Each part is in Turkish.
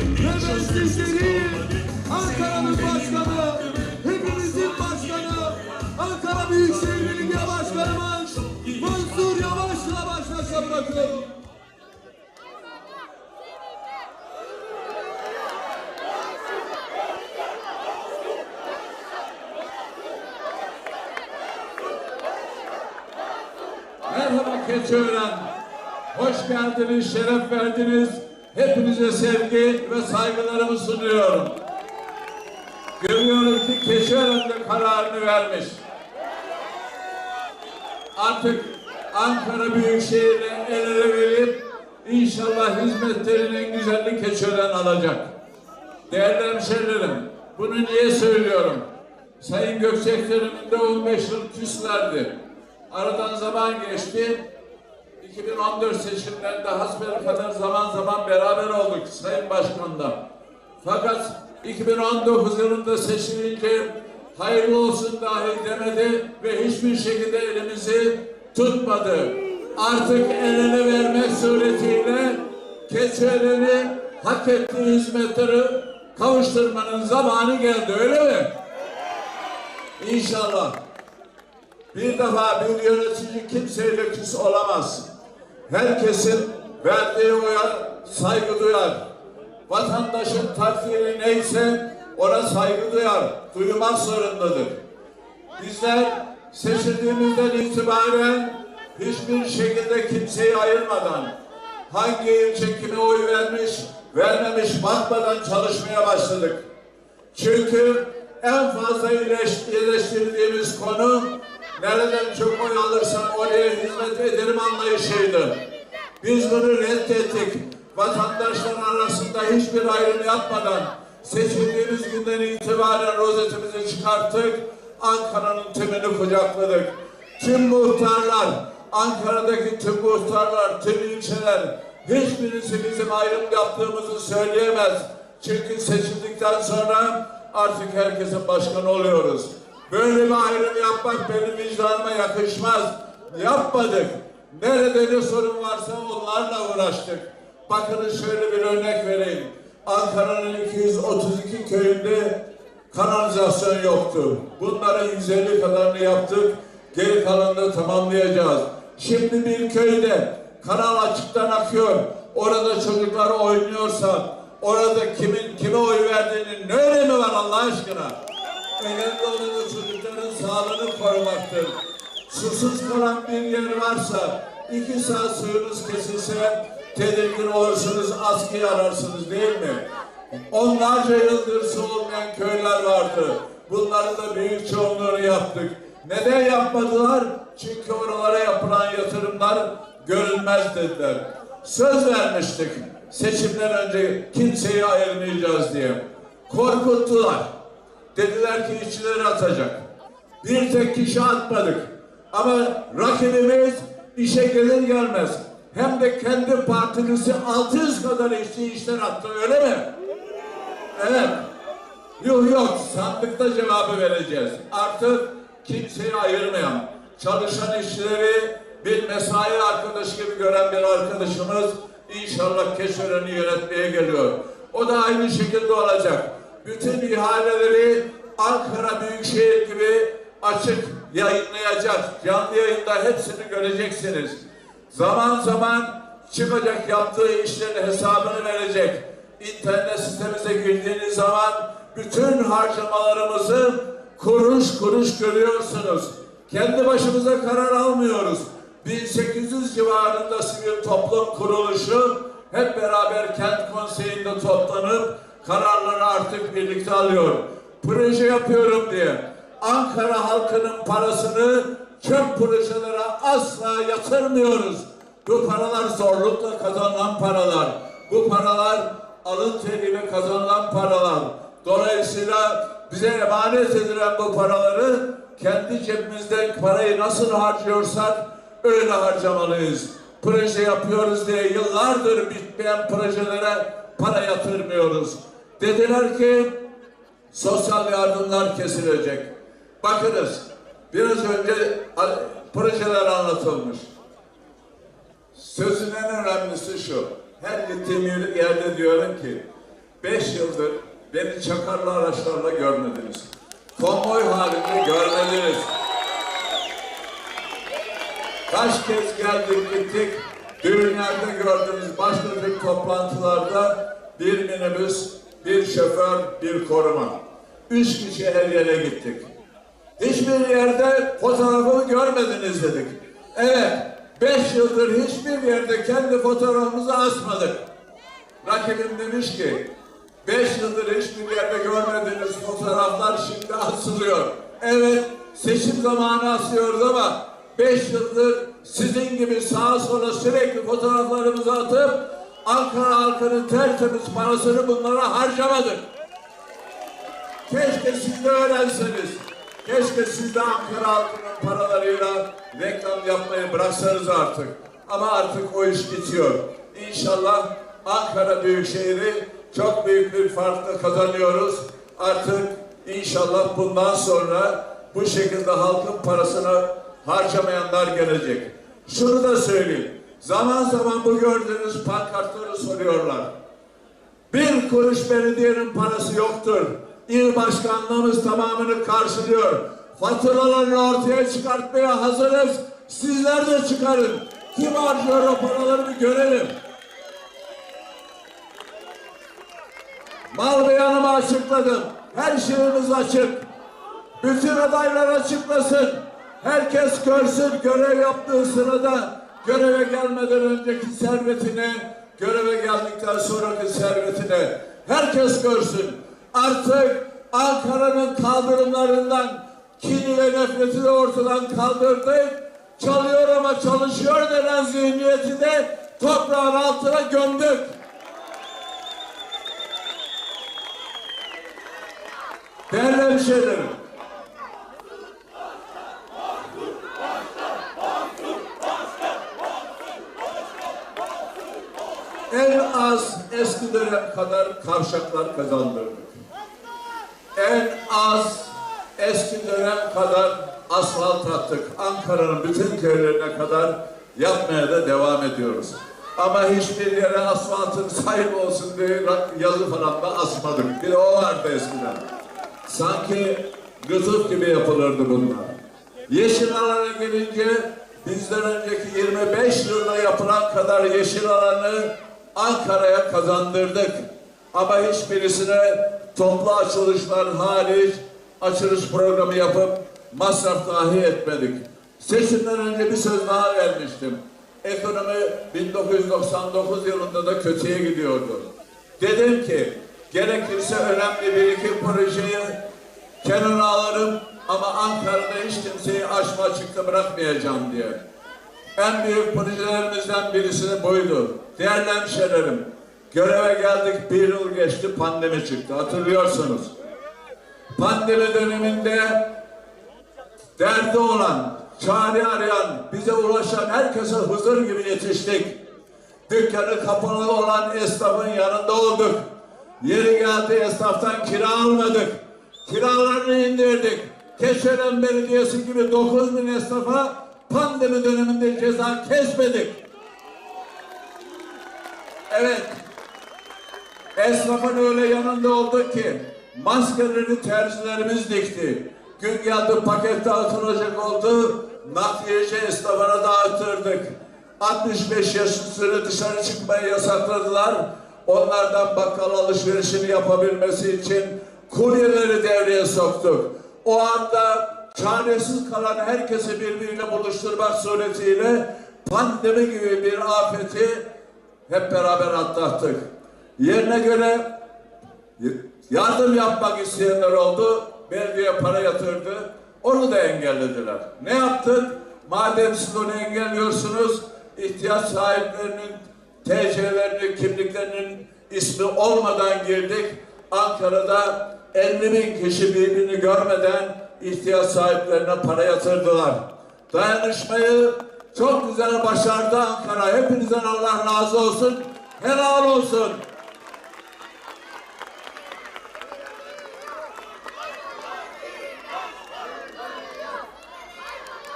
ve meslekleri Ankara'nın başkanı, hepimizin başkanı, Ankara Büyükşehir Belediye Başkanımız Mansur Yavaş'la baş başa bırakıyorum. Merhaba Keçiören. Hoş geldiniz, şeref verdiniz. Hepinize sevgi ve saygılarımı sunuyorum. Görüyorum ki Keçiören de kararını vermiş. Artık Ankara Büyükşehir'le el ele verip inşallah hizmetlerin en güzelini Keçiören alacak. Değerli hemşehrilerim, bunu niye söylüyorum? Sayın Gökçek döneminde 15 yıl küslerdi. Aradan zaman geçti. 2014 seçimlerinde hasbel kadar zaman zaman beraber olduk Sayın Başkan'la. Fakat 2019 yılında seçilince hayırlı olsun dahi demedi ve hiçbir şekilde elimizi tutmadı. Artık el ele vermek suretiyle Keçiören'i hak ettiği hizmetleri kavuşturmanın zamanı geldi öyle mi? İnşallah. Bir defa bir yönetici kimseyle küs olamaz. Herkesin verdiği oya saygı duyar. Vatandaşın takdiri neyse ona saygı duyar. Duymak zorundadır. Bizler seçildiğimizden itibaren hiçbir şekilde kimseyi ayırmadan hangi ilçe kime oy vermiş, vermemiş bakmadan çalışmaya başladık. Çünkü en fazla iyileş- iyileştirdiğimiz konu nereden çok oy alırsam oraya hizmet ederim anlayışıydı. Biz bunu reddettik. Vatandaşlar arasında hiçbir ayrım yapmadan seçildiğimiz günden itibaren rozetimizi çıkarttık. Ankara'nın tümünü kucakladık. Tüm muhtarlar, Ankara'daki tüm muhtarlar, tüm ilçeler hiçbirisi bizim ayrım yaptığımızı söyleyemez. Çünkü seçildikten sonra artık herkesin başkanı oluyoruz. Böyle bir ayrım yapmak benim vicdanıma yakışmaz. Yapmadık. Nerede ne sorun varsa onlarla uğraştık. Bakın şöyle bir örnek vereyim. Ankara'nın 232 köyünde kanalizasyon yoktu. Bunların 150 kadarını yaptık. Geri kalanını tamamlayacağız. Şimdi bir köyde kanal açıktan akıyor. Orada çocuklar oynuyorsa orada kimin kime oy verdiğinin ne önemi var Allah aşkına? Önemli olan o çocukların sağlığını korumaktır. Susuz kalan bir yer varsa iki saat suyunuz kesilse tedirgin olursunuz, askıyı ararsınız değil mi? Onlarca yıldır su olmayan köyler vardı. Bunların da büyük çoğunluğunu yaptık. Neden yapmadılar? Çünkü oralara yapılan yatırımlar görülmez dediler. Söz vermiştik seçimden önce kimseyi ayırmayacağız diye. Korkuttular. Dediler ki işçileri atacak. Bir tek kişi atmadık. Ama rakibimiz işe gelir gelmez. Hem de kendi partisi 600 kadar işçi işten attı öyle mi? Evet. Yok yok sandıkta cevabı vereceğiz. Artık kimseyi ayırmayan, çalışan işçileri bir mesai arkadaşı gibi gören bir arkadaşımız inşallah Keşören'i yönetmeye geliyor. O da aynı şekilde olacak. Bütün ihaleleri Ankara Büyükşehir gibi açık yayınlayacak. Canlı yayında hepsini göreceksiniz. Zaman zaman çıkacak yaptığı işlerin hesabını verecek. İnternet sitemize girdiğiniz zaman bütün harcamalarımızı kuruş kuruş görüyorsunuz. Kendi başımıza karar almıyoruz. 1800 civarında sivil toplum kuruluşu hep beraber kent konseyinde toplanıp kararları artık birlikte alıyor. Proje yapıyorum diye. Ankara halkının parasını çöp projelere asla yatırmıyoruz. Bu paralar zorlukla kazanılan paralar. Bu paralar alın teriyle kazanılan paralar. Dolayısıyla bize emanet edilen bu paraları kendi cebimizden parayı nasıl harcıyorsak öyle harcamalıyız. Proje yapıyoruz diye yıllardır bitmeyen projelere para yatırmıyoruz. Dediler ki sosyal yardımlar kesilecek. Bakınız biraz önce projeler anlatılmış. Sözün en önemlisi şu. Her gittiğim yerde diyorum ki beş yıldır beni çakarlı araçlarla görmediniz. Konvoy halinde görmediniz. Kaç kez geldik gittik, düğünlerde gördüğünüz başlık toplantılarda bir minibüs, bir şoför, bir koruma. Üç kişi her yere gittik. Hiçbir yerde fotoğrafımı görmediniz dedik. Evet, beş yıldır hiçbir yerde kendi fotoğrafımızı asmadık. Rakibim demiş ki, beş yıldır hiçbir yerde görmediğiniz fotoğraflar şimdi asılıyor. Evet, seçim zamanı asıyoruz ama beş yıldır sizin gibi sağa sola sürekli fotoğraflarımızı atıp Ankara halkının tertemiz parasını bunlara harcamadık. Keşke siz de öğrenseniz. Keşke siz de Ankara halkının paralarıyla reklam yapmayı bıraksanız artık. Ama artık o iş bitiyor. İnşallah Ankara Büyükşehir'i çok büyük bir farkla kazanıyoruz. Artık inşallah bundan sonra bu şekilde halkın parasını harcamayanlar gelecek. Şunu da söyleyeyim. Zaman zaman bu gördüğünüz pankartları soruyorlar. Bir kuruş belediyenin parası yoktur. İl başkanlığımız tamamını karşılıyor. Faturalarını ortaya çıkartmaya hazırız. Sizler de çıkarın. Kim harcıyor o paraları bir görelim. Mal beyanımı açıkladım. Her şeyimiz açık. Bütün adaylar açıklasın. Herkes görsün görev yaptığı sırada göreve gelmeden önceki servetini, göreve geldikten sonraki servetini herkes görsün. Artık Ankara'nın kaldırımlarından kini ve nefreti de ortadan kaldırdık. Çalıyor ama çalışıyor denen zihniyeti de toprağın altına gömdük. Değerli hemşehrilerim, en az dönem kadar kavşaklar kazandırdık. En az eski dönem kadar asfalt attık. Ankara'nın bütün köylerine kadar yapmaya da devam ediyoruz. Ama hiçbir yere asfaltın sahip olsun diye yazı falan da asmadık. Bir de o vardı eskiden. Sanki lütuf gibi yapılırdı bunlar. Yeşil alana gelince bizden önceki 25 yılda yapılan kadar yeşil alanı Ankara'ya kazandırdık. Ama hiçbirisine toplu açılışlar hariç açılış programı yapıp masraf dahi etmedik. Seçimden önce bir söz daha vermiştim. Ekonomi 1999 yılında da kötüye gidiyordu. Dedim ki gerekirse önemli bir iki projeyi kenara alırım ama Ankara'da hiç kimseyi açma açıkta bırakmayacağım diye. En büyük projelerimizden birisi buydu. Değerli hemşehrilerim, göreve geldik bir yıl geçti pandemi çıktı hatırlıyorsunuz. Pandemi döneminde derdi olan, çare arayan, bize ulaşan herkese huzur gibi yetiştik. Dükkanı kapalı olan esnafın yanında olduk. Yeri geldi esnaftan kira almadık. Kiralarını indirdik. Keçören Belediyesi gibi 9 bin esnafa pandemi döneminde ceza kesmedik. Evet. Esnafın öyle yanında olduk ki maskeleri terzilerimiz dikti. Gün geldi paket dağıtılacak oldu. Nakliyeci esnafına dağıtırdık. 65 yaş üstüne dışarı çıkmayı yasakladılar. Onlardan bakkal alışverişini yapabilmesi için kuryeleri devreye soktuk. O anda çaresiz kalan herkesi birbiriyle buluşturmak suretiyle pandemi gibi bir afeti hep beraber atlattık. Yerine göre yardım yapmak isteyenler oldu. Belediye para yatırdı. Onu da engellediler. Ne yaptık? Madem siz onu engelliyorsunuz, ihtiyaç sahiplerinin TC'lerinin, kimliklerinin ismi olmadan girdik. Ankara'da 50 bin kişi birbirini görmeden ihtiyaç sahiplerine para yatırdılar. Dayanışmayı çok güzel başardı Ankara. Hepinizden Allah razı olsun. Helal olsun.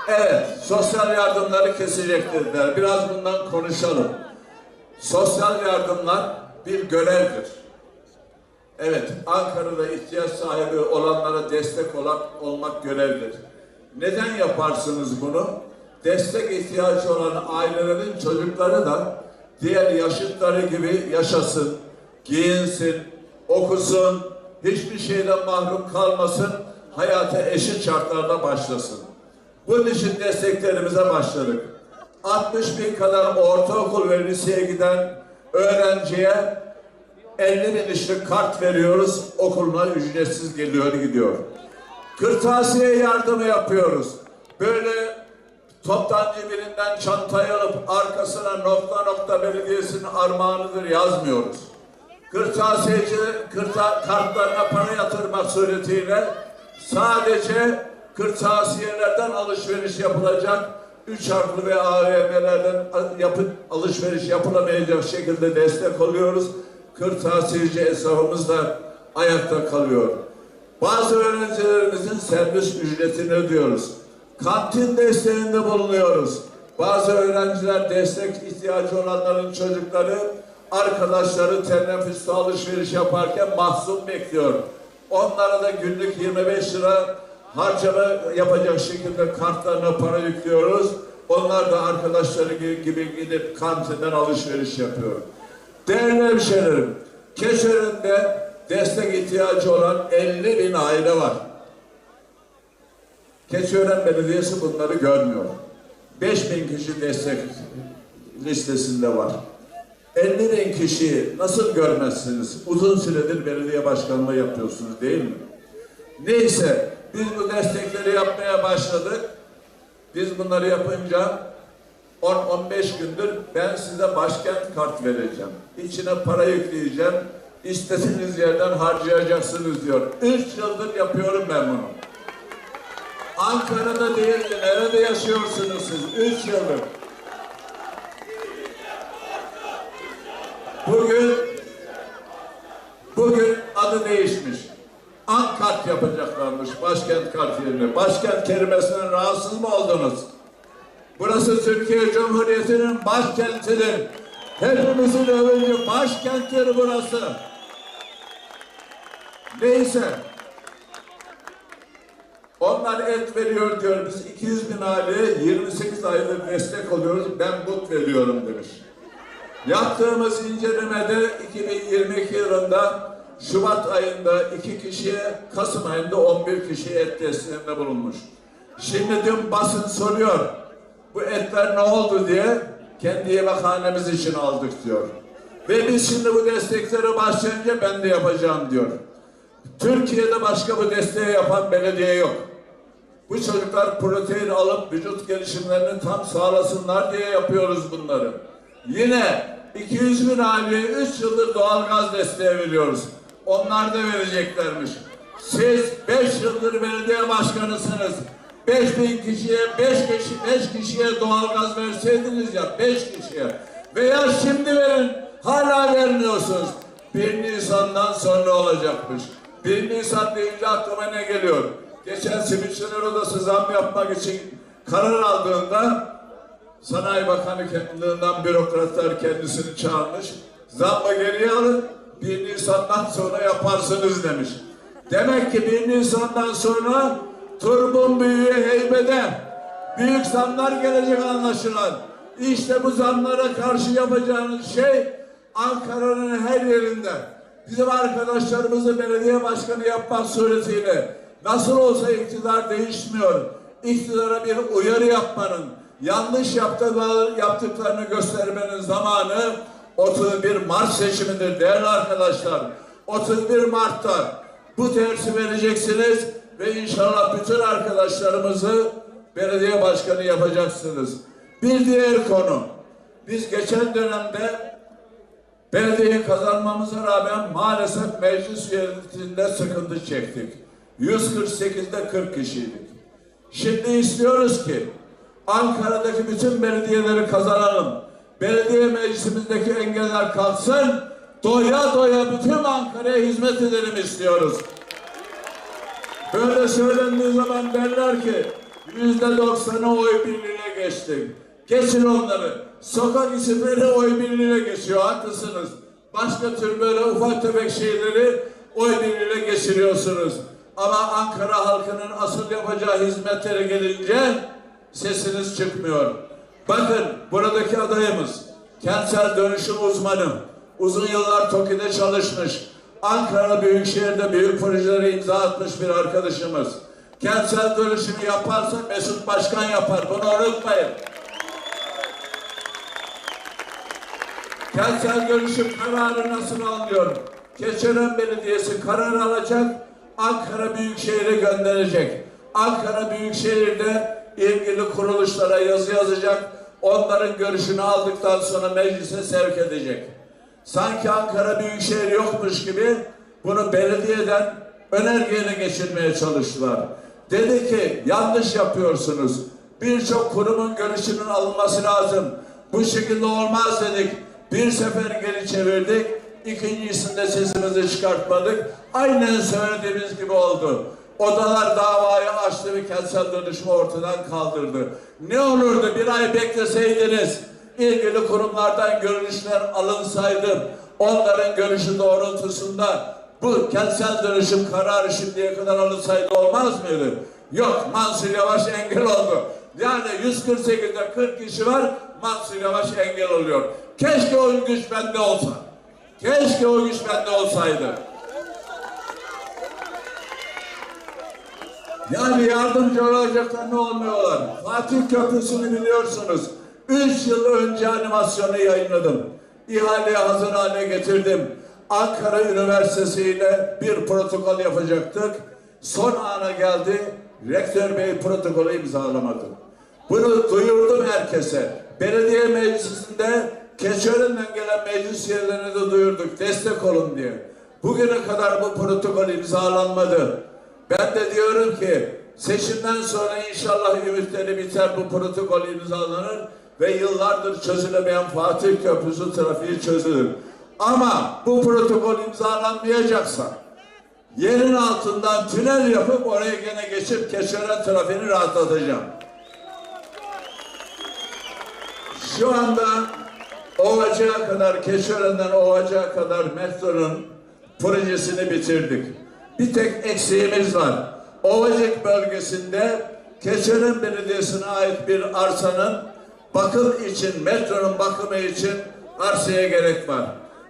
Evet, sosyal yardımları kesecek dediler. Biraz bundan konuşalım. Sosyal yardımlar bir görevdir. Evet, Ankara'da ihtiyaç sahibi olanlara destek olan, olmak görevlidir. Neden yaparsınız bunu? Destek ihtiyacı olan ailelerin çocukları da diğer yaşıtları gibi yaşasın, giyinsin, okusun, hiçbir şeyden mahrum kalmasın, hayata eşit şartlarda başlasın. Bunun için desteklerimize başladık. 60 bin kadar ortaokul ve liseye giden öğrenciye 50 bin liralık kart veriyoruz. Okuluna ücretsiz geliyor gidiyor. Kırtasiye yardımı yapıyoruz. Böyle toptancı birinden çantayı alıp arkasına nokta nokta belediyesinin armağanıdır yazmıyoruz. Kırtasiyeci kırta, kartlarına para yatırmak suretiyle sadece kırtasiyelerden alışveriş yapılacak üç harfli ve AVM'lerden yapıp alışveriş yapılamayacak şekilde destek oluyoruz. Kırtasiyeci esnafımız da ayakta kalıyor. Bazı öğrencilerimizin servis ücretini ödüyoruz. Kantin desteğinde bulunuyoruz. Bazı öğrenciler destek ihtiyacı olanların çocukları arkadaşları teneffüste alışveriş yaparken mahzun bekliyor. Onlara da günlük 25 lira harcama yapacak şekilde kartlarına para yüklüyoruz. Onlar da arkadaşları gibi gidip kantinden alışveriş yapıyor. Değerli hemşehrilerim, Keçören'de destek ihtiyacı olan 50 bin aile var. Keçiören Belediyesi bunları görmüyor. 5 bin kişi destek listesinde var. 50 bin kişi nasıl görmezsiniz? Uzun süredir belediye başkanlığı yapıyorsunuz değil mi? Neyse biz bu destekleri yapmaya başladık. Biz bunları yapınca 10-15 gündür ben size başkent kart vereceğim. İçine para yükleyeceğim. İstediğiniz yerden harcayacaksınız diyor. Üç yıldır yapıyorum ben bunu. Ankara'da değil, nerede yaşıyorsunuz siz? Üç yıldır. Bugün bugün adı değişmiş. Ankart yapacaklarmış başkent kart yerine. Başkent kelimesinden rahatsız mı oldunuz? Burası Türkiye Cumhuriyeti'nin başkentidir. Hepimizin övüncü başkenttir burası. Neyse. Onlar et veriyor diyor. Biz 200 bin aileye 28 aydır destek oluyoruz. Ben but veriyorum demiş. Yaptığımız incelemede 2022 yılında Şubat ayında iki kişiye, Kasım ayında 11 kişiye et desteğinde bulunmuş. Şimdi dün basın soruyor. Bu etler ne oldu diye kendi yemekhanemiz için aldık diyor. Ve biz şimdi bu destekleri başlayınca ben de yapacağım diyor. Türkiye'de başka bu desteği yapan belediye yok. Bu çocuklar protein alıp vücut gelişimlerini tam sağlasınlar diye yapıyoruz bunları. Yine 200 bin aileye 3 yıldır doğal gaz desteği veriyoruz. Onlar da vereceklermiş. Siz 5 yıldır belediye başkanısınız. 5 bin kişiye 5 kişi 5 kişiye doğal gaz verseydiniz ya 5 kişiye veya şimdi verin hala vermiyorsunuz. 1 Nisan'dan sonra olacakmış. 1 Nisan deyince aklıma ne geliyor? Geçen Simitçiler Odası zam yapmak için karar aldığında Sanayi Bakanı kendiliğinden bürokratlar kendisini çağırmış. Zammı geriye alın, 1 Nisan'dan sonra yaparsınız demiş. Demek ki 1 Nisan'dan sonra turbun büyüğü heybede büyük zamlar gelecek anlaşılan. İşte bu zamlara karşı yapacağınız şey Ankara'nın her yerinde bizim arkadaşlarımızı belediye başkanı yapmak suretiyle nasıl olsa iktidar değişmiyor. İktidara bir uyarı yapmanın, yanlış yaptıkları, yaptıklarını göstermenin zamanı 31 Mart seçimidir değerli arkadaşlar. 31 Mart'ta bu dersi vereceksiniz ve inşallah bütün arkadaşlarımızı belediye başkanı yapacaksınız. Bir diğer konu, biz geçen dönemde belediyeyi kazanmamıza rağmen maalesef meclis üyelerinde sıkıntı çektik. 148'de 40 kişiydik. Şimdi istiyoruz ki Ankara'daki bütün belediyeleri kazanalım. Belediye meclisimizdeki engeller kalksın. Doya doya bütün Ankara'ya hizmet edelim istiyoruz. Böyle söylendiği zaman derler ki yüzde doksanı oy birliğine geçtik. Geçin onları. Sokak isimleri oy birliğine geçiyor. Haklısınız. Başka tür böyle ufak tefek şeyleri oy birliğiyle geçiriyorsunuz. Ama Ankara halkının asıl yapacağı hizmetlere gelince sesiniz çıkmıyor. Bakın buradaki adayımız, kentsel dönüşüm uzmanı, uzun yıllar TOKİ'de çalışmış, Ankara Büyükşehir'de büyük projelere imza atmış bir arkadaşımız. Kentsel dönüşümü yaparsa Mesut Başkan yapar, bunu unutmayın. Kentsel dönüşüm kararı nasıl alınıyor? Keçiören Belediyesi karar alacak, Ankara Büyükşehir'e gönderecek. Ankara Büyükşehir'de ilgili kuruluşlara yazı yazacak, onların görüşünü aldıktan sonra meclise sevk edecek. Sanki Ankara Büyükşehir yokmuş gibi bunu belediyeden önergeyle geçirmeye çalıştılar. Dedi ki yanlış yapıyorsunuz. Birçok kurumun görüşünün alınması lazım. Bu şekilde olmaz dedik. Bir sefer geri çevirdik. İkincisinde sesimizi çıkartmadık. Aynen söylediğimiz gibi oldu. Odalar davayı açtı ve kentsel dönüşümü ortadan kaldırdı. Ne olurdu bir ay bekleseydiniz, ilgili kurumlardan görüşler alınsaydı, onların görüşü doğrultusunda bu kentsel dönüşüm kararı şimdiye kadar alınsaydı olmaz mıydı? Yok, Mansur Yavaş engel oldu. Yani 148'de 40 kişi var, Mansur Yavaş engel oluyor. Keşke o güç bende olsa. Keşke o güç bende olsaydı. Yani yardımcı olacaklar ne olmuyorlar. Fatih Köprüsü'nü biliyorsunuz. Üç yıl önce animasyonu yayınladım. İhaleye hazır hale getirdim. Ankara Üniversitesi ile bir protokol yapacaktık. Son ana geldi. Rektör Bey protokolü imzalamadı. Bunu duyurdum herkese. Belediye meclisinde Keçiören'den gelen meclis üyelerine de duyurduk. Destek olun diye. Bugüne kadar bu protokol imzalanmadı. Ben de diyorum ki seçimden sonra inşallah ümitleri biter bu protokol imzalanır ve yıllardır çözülemeyen Fatih Köprüsü trafiği çözülür. Ama bu protokol imzalanmayacaksa yerin altından tünel yapıp oraya gene geçip Keçiören trafiğini rahatlatacağım. Şu anda Ovacık'a kadar, Keçiören'den Ovacık'a kadar metronun projesini bitirdik. Bir tek eksiğimiz var. Ovacık bölgesinde Keçiören Belediyesi'ne ait bir arsanın bakım için, metronun bakımı için arsaya gerek var.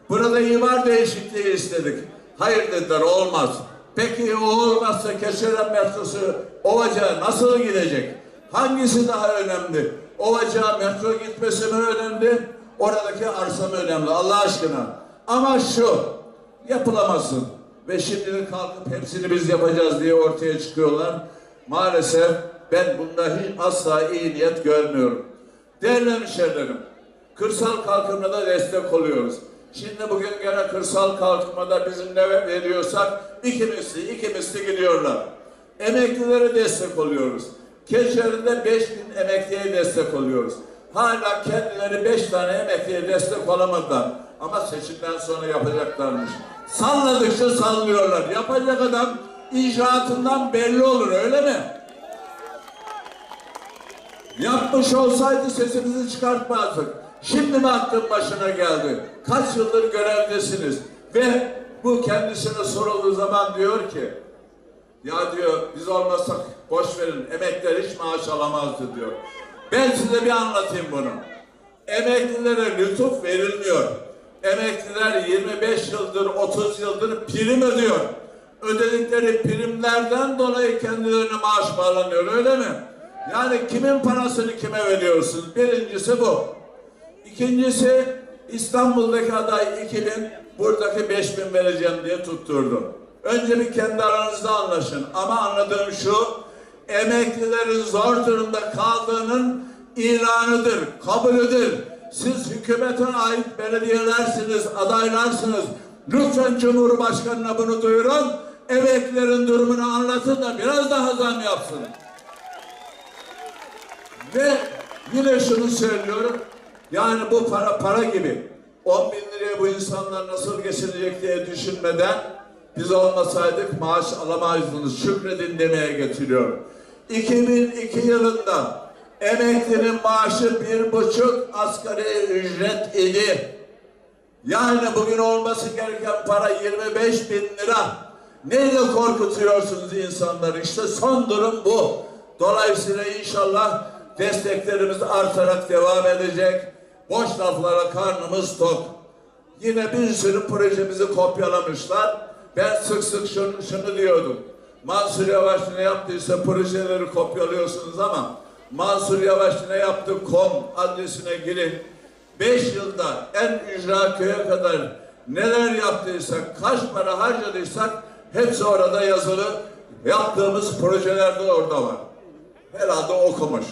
Burada imar değişikliği istedik. Hayır dediler olmaz. Peki o olmazsa Keçiören metrosu Ovacık'a nasıl gidecek? Hangisi daha önemli? Ovacık'a metro gitmesi mi önemli? Oradaki arsa mı önemli? Allah aşkına. Ama şu yapılamasın. Ve şimdi kalkıp hepsini biz yapacağız diye ortaya çıkıyorlar. Maalesef ben bunda hiç asla iyi niyet görmüyorum. Değerli hemşehrilerim, kırsal kalkınmada destek oluyoruz. Şimdi bugün gene kırsal kalkınmada bizim ne veriyorsak iki misli, iki misli gidiyorlar. Emeklilere destek oluyoruz. Keçiören'de 5 bin emekliye destek oluyoruz. Hala kendileri beş tane emekliye destek olamadılar. Ama seçimden sonra yapacaklarmış. Salladıkça sallıyorlar. Yapacak adam icraatından belli olur öyle mi? Yapmış olsaydı sesimizi çıkartmazdık. Şimdi mi aklın başına geldi? Kaç yıldır görevdesiniz? Ve bu kendisine sorulduğu zaman diyor ki ya diyor biz olmasak boş verin emekliler hiç maaş alamazdı diyor. Ben size bir anlatayım bunu. Emeklilere lütuf verilmiyor. Emekliler 25 yıldır 30 yıldır prim ödüyor. Ödedikleri primlerden dolayı kendilerine maaş bağlanıyor öyle mi? Yani kimin parasını kime veriyorsunuz? Birincisi bu. İkincisi İstanbul'daki aday 2000, buradaki 5000 vereceğim diye tutturdu. Önce bir kendi aranızda anlaşın. Ama anladığım şu, emeklilerin zor durumda kaldığının ilanıdır, kabulüdür. Siz hükümete ait belediyelersiniz, adaylarsınız. Lütfen Cumhurbaşkanı'na bunu duyurun. Emeklilerin durumunu anlatın da biraz daha zam yapsın. Ve yine şunu söylüyorum. Yani bu para para gibi. 10 bin liraya bu insanlar nasıl geçinecek diye düşünmeden biz olmasaydık maaş alamazdınız. Şükredin demeye getiriyor. 2002 yılında emeklinin maaşı bir buçuk asgari ücret idi. Yani bugün olması gereken para 25 bin lira. Neyle korkutuyorsunuz insanları? İşte son durum bu. Dolayısıyla inşallah desteklerimiz artarak devam edecek. Boş laflara karnımız tok. Yine bir sürü projemizi kopyalamışlar. Ben sık sık şunu, şunu diyordum. Mansur Yavaş ne yaptıysa projeleri kopyalıyorsunuz ama Mansur Yavaş ne yaptı kom adresine girin. Beş yılda en ücra köye kadar neler yaptıysak, kaç para harcadıysak hepsi orada yazılı. Yaptığımız projeler de orada var. Herhalde okumuş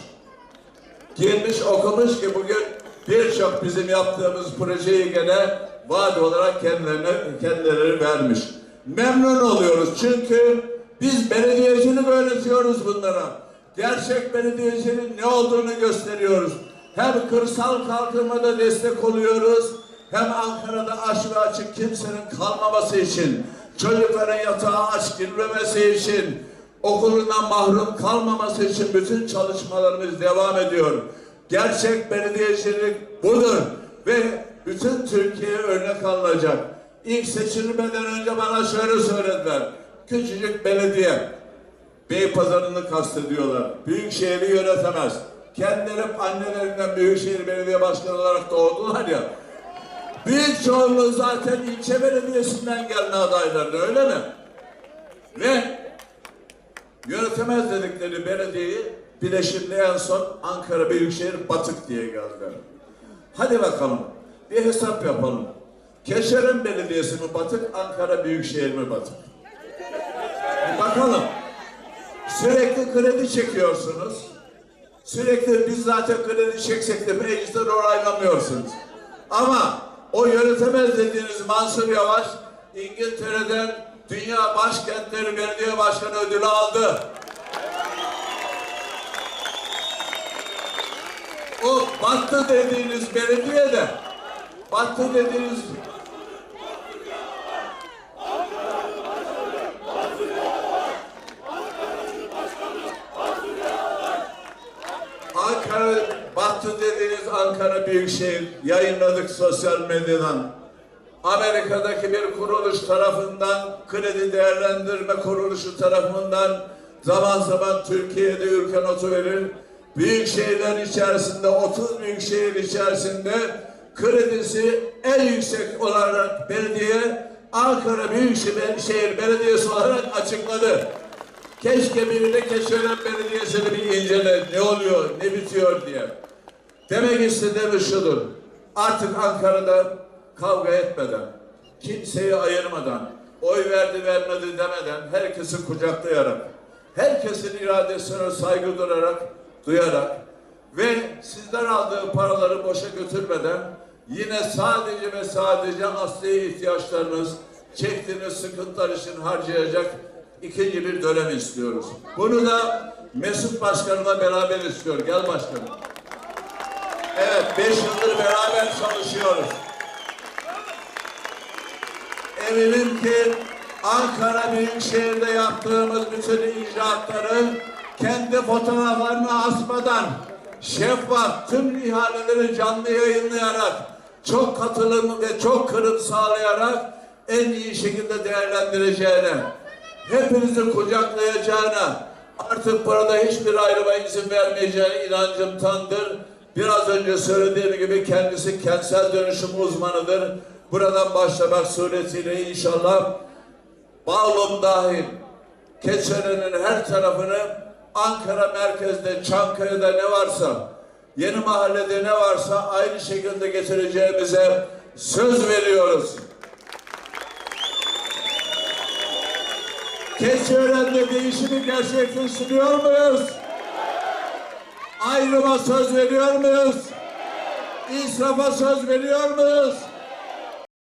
girmiş okumuş ki bugün birçok bizim yaptığımız projeyi gene vaat olarak kendilerine kendileri vermiş. Memnun oluyoruz çünkü biz belediyecilik öğretiyoruz bunlara. Gerçek belediyeciliğin ne olduğunu gösteriyoruz. Hem kırsal kalkınmada destek oluyoruz hem Ankara'da aç ve açık kimsenin kalmaması için çocukların yatağa aç girmemesi için okulundan mahrum kalmaması için bütün çalışmalarımız devam ediyor. Gerçek belediyecilik budur ve bütün Türkiye'ye örnek alınacak. İlk seçilmeden önce bana şöyle söylediler. Küçücük belediye. Beypazarı'nı kastediyorlar. Büyükşehir'i yönetemez. Kendileri annelerinden Büyükşehir Belediye Başkanı olarak doğdular ya. Büyük çoğunluğu zaten ilçe belediyesinden gelme adayları öyle mi? Ve yönetemez dedikleri belediyeyi şimdi en son Ankara Büyükşehir Batık diye geldiler. Hadi bakalım bir hesap yapalım. Keşeren Belediyesi mi batık, Ankara Büyükşehir mi batık? Bir bakalım. Sürekli kredi çekiyorsunuz. Sürekli biz zaten kredi çeksek de meclisten onaylamıyorsunuz. Ama o yönetemez dediğiniz Mansur Yavaş İngiltere'den Dünya Başkentleri Belediye Başkanı ödülü aldı. O battı dediğiniz belediye de battı dediğiniz Ankara battı dediğiniz Ankara Büyükşehir yayınladık sosyal medyadan. Amerika'daki bir kuruluş tarafından kredi değerlendirme kuruluşu tarafından zaman zaman Türkiye'de ülke notu verir. Büyük şehirler içerisinde 30 büyük şehir içerisinde kredisi en yüksek olarak belediye Ankara Büyükşehir Belediyesi olarak açıkladı. Keşke biri de Keşören Belediyesi'ni bir incele ne oluyor ne bitiyor diye. Demek istediğim şudur. Artık Ankara'da kavga etmeden, kimseyi ayırmadan, oy verdi vermedi demeden, herkesi kucaklayarak, herkesin iradesine saygı durarak, duyarak ve sizden aldığı paraları boşa götürmeden yine sadece ve sadece asli ihtiyaçlarınız, çektiğiniz sıkıntılar için harcayacak ikinci bir dönem istiyoruz. Bunu da Mesut Başkan'la beraber istiyor. Gel başkanım. Evet, beş yıldır beraber çalışıyoruz. Eminim ki Ankara Büyükşehir'de yaptığımız bütün icraatları kendi fotoğraflarını asmadan şeffaf tüm ihaleleri canlı yayınlayarak çok katılım ve çok kırım sağlayarak en iyi şekilde değerlendireceğine hepinizi kucaklayacağına artık burada hiçbir ayrıma izin vermeyeceğine inancım tamdır. Biraz önce söylediğim gibi kendisi kentsel dönüşüm uzmanıdır. Buradan başlamak suretiyle inşallah Bağlum dahil Keçören'in her tarafını Ankara merkezde, Çankaya'da ne varsa, yeni mahallede ne varsa aynı şekilde getireceğimize söz veriyoruz. Keçiören'de değişimi gerçekleştiriyor muyuz? Ayrıma söz veriyor muyuz? İsrafa söz veriyor muyuz?